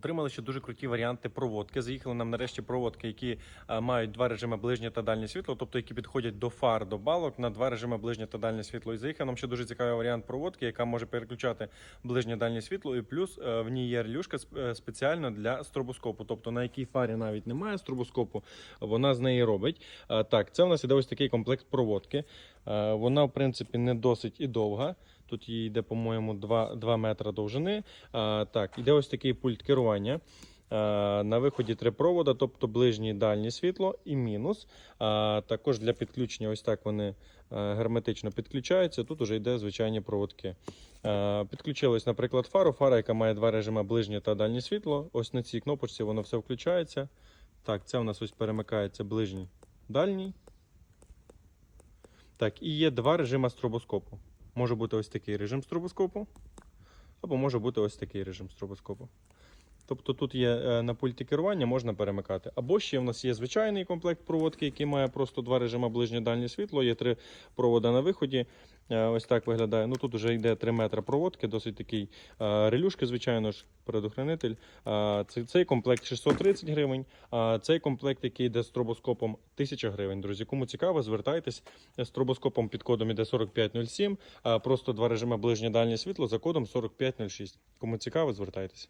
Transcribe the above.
Отримали ще дуже круті варіанти проводки. Заїхали нам нарешті проводки, які е, мають два режими ближнє та дальнє світло, тобто які підходять до фар, до балок на два режими ближнє та дальнє світло. І заїхав нам ще дуже цікавий варіант проводки, яка може переключати ближнє дальнє світло. І плюс е, в ній є релюшка е, спеціально для стробоскопу. Тобто на якій фарі навіть немає стробоскопу, вона з неї робить. Так, це в нас іде ось такий комплект проводки. Е, Вона, в принципі, не досить і довга. Тут їй йде, по-моєму, 2, 2 метри довжини. Так, іде ось такий пульт керування. На виході три провода, тобто ближнє і дальнє світло і мінус. Також для підключення, ось так вони герметично підключаються. Тут вже йде звичайні проводки. Підключилось, наприклад, фару. Фара, яка має два режими ближнє та дальнє світло. Ось на цій кнопочці воно все включається. Так, це у нас ось перемикається ближній дальній. Так, і є два режими стробоскопу. Може бути ось такий режим стробоскопу, або може бути ось такий режим стробоскопу. Тобто тут є е, на пульті керування, можна перемикати. Або ще в нас є звичайний комплект проводки, який має просто два режими ближнє дальнє світло, є три провода на виході. Е, Ось так виглядає. Ну тут вже йде 3 метри проводки, досить такий е, релюшки, звичайно ж, предохранитель. Цей, комплект 630 гривень, а цей комплект, який йде з стробоскопом, 1000 гривень. Друзі, кому цікаво, звертайтесь. З стробоскопом під кодом іде 4507, а просто два режими ближнє дальнє світло за кодом 4506. Кому цікаво, звертайтесь.